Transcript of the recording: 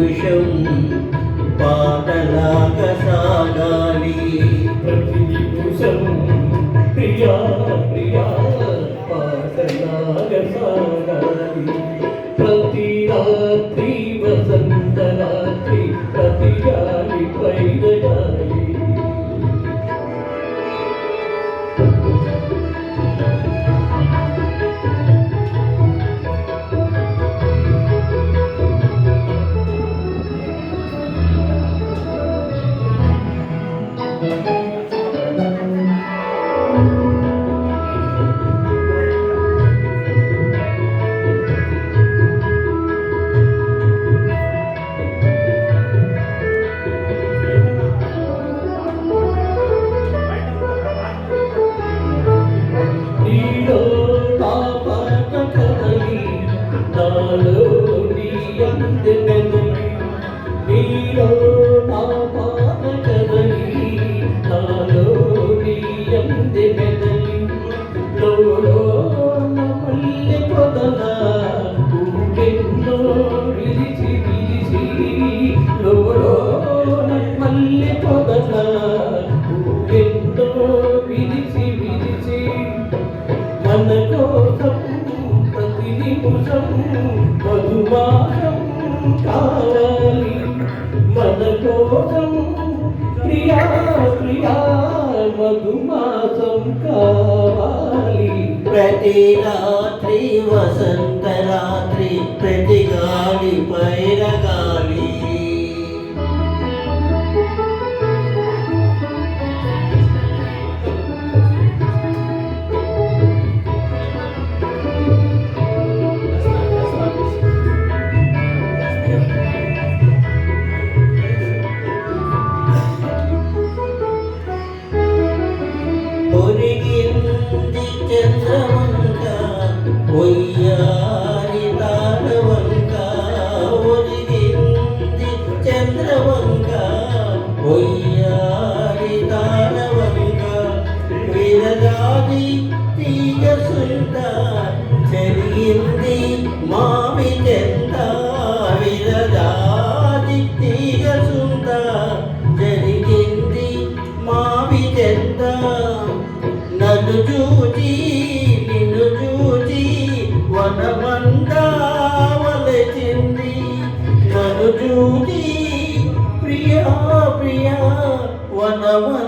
నిమిషం పాటలాగా సాగాలి ప్రతి నిమిషం ప్రియా ప్రియా పాటలాగ సాగాలి ప్రతి రాత్రి నీ నీలో నా పాట కదలి నాలో నీ లోలో మల్లి పొదల ఊకెన్నో విరిచి విరిచి. లోలో మల్లి పొదల ఊకెన్నో విరిచి విరిచి. మన కోసం ప్రతి నిమిషం మధుమాసం కావాలి. మన కోసం ప్రియా ప్రియా మధుమాసం కావాలి. ప్రతి రాత్రి వసంత రాత్రి ప్రతి గాలి పైరగాలి నన్ను చూచి నిన్ను చూచి వనమంతా వలచింది నన్ను చూచి ప్రియా ప్రియా వనమంతా